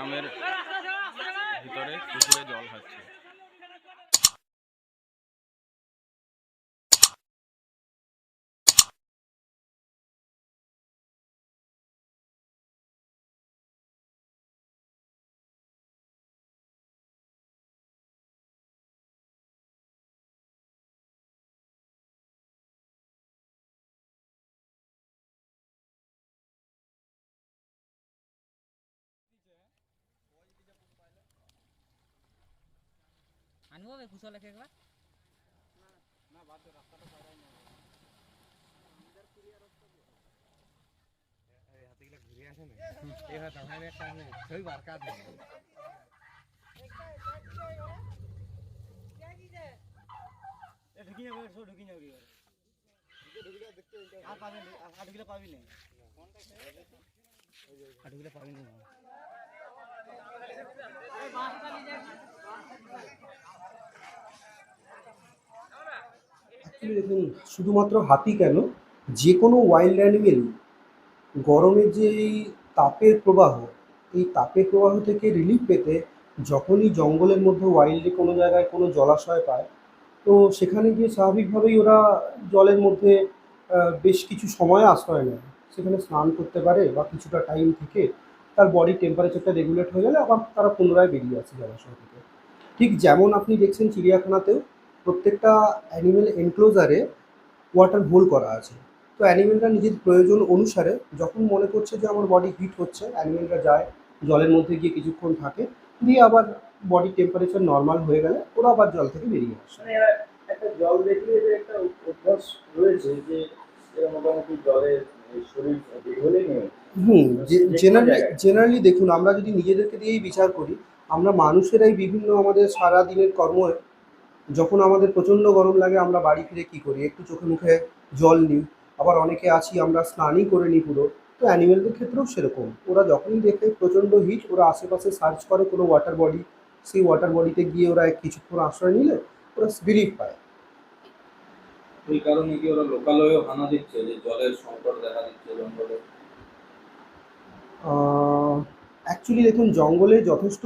গ্রামের ভিতরে পুকুরে জল খাচ্ছে। আনব বে কুশল লেখে একবার। ঢুকি যাবে সব ঢুকি যাবে আর পাবি না আর ঢুকলে পাবি না। আর ঢুকলে পাবি না। দেখুন, শুধুমাত্র হাতি কেন যে কোনো ওয়াইল্ড অ্যানিমেল গরমের যে এই তাপের প্রবাহ, এই তাপের প্রবাহ থেকে রিলিফ পেতে যখনই জঙ্গলের মধ্যে ওয়াইল্ডে কোনো জায়গায় কোনো জলাশয় পায়, তো সেখানে গিয়ে স্বাভাবিকভাবেই ওরা জলের মধ্যে বেশ কিছু সময় আশ্রয় নেয়। সেখানে স্নান করতে পারে বা কিছুটা টাইম থেকে তার বডি টেম্পারেচারটা রেগুলেট হয়ে গেলে আবার তারা পুনরায় বেরিয়ে আসে জলাশয় থেকে। ঠিক যেমন আপনি দেখছেন চিড়িয়াখানাতেও প্রত্যেকটা অ্যানিমেল এনক্লোজারে ওয়াটার হোল করা আছে। তো অ্যানিমেলরা নিজের প্রয়োজন অনুসারে যখন মনে করছে যে আমার বডি হিট হচ্ছে অ্যানিমেলরা যায় জলের মধ্যে গিয়ে কিছুক্ষণ থাকে দিয়ে আবার বডি টেম্পারেচার নর্মাল হয়ে গেলে ওরা আবার জল থেকে বেরিয়ে আসে। মানে একটা জল দেখলে এদের একটা অভ্যাস রয়েছে যে মোটামুটি জলে এই শরীর হুম জেনারেলি জেনারেলি দেখুন আমরা যদি নিজেদেরকে দিয়েই বিচার করি আমরা মানুষেরাই বিভিন্ন আমাদের সারা দিনের কর্ম যখন আমাদের প্রচণ্ড গরম লাগে আমরা বাড়ি ফিরে কি করি? একটু চোখে মুখে জল নিই। আবার অনেকে আছি আমরা স্নানই করে নিই পুরো। তো অ্যানিমেলদের ক্ষেত্রেও সেরকম। ওরা যখনই দেখে প্রচণ্ড হিট ওরা আশেপাশে সার্চ করে কোনো ওয়াটার বডি সেই ওয়াটার বডিতে গিয়ে ওরা কিছুক্ষণ আশ্রয় নিলে ওরা রিলিফ পায়। এই কারণে কি ওরা লোকালয়েও হানা দিচ্ছে? যে জলের সংকট দেখা দিচ্ছে জঙ্গলে? অ্যাকচুয়ালি দেখুন জঙ্গলে যথেষ্ট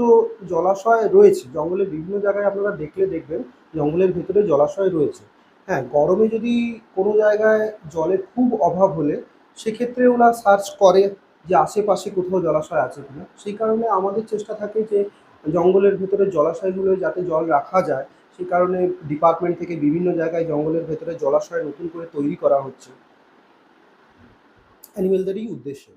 জলাশয় রয়েছে। জঙ্গলের বিভিন্ন জায়গায় আপনারা দেখলে দেখবেন জঙ্গলের ভেতরে জলাশয় রয়েছে। হ্যাঁ গরমে যদি কোনো জায়গায় জলের খুব অভাব হলে সেক্ষেত্রে ওরা সার্চ করে যে আশেপাশে কোথাও জলাশয় আছে কিনা। সেই কারণে আমাদের চেষ্টা থাকে যে জঙ্গলের ভেতরে জলাশয়গুলো যাতে জল রাখা যায়, সেই কারণে ডিপার্টমেন্ট থেকে বিভিন্ন জায়গায় জঙ্গলের ভেতরে জলাশয় নতুন করে তৈরি করা হচ্ছে। অ্যানিমেলদেরই উদ্দেশ্যে।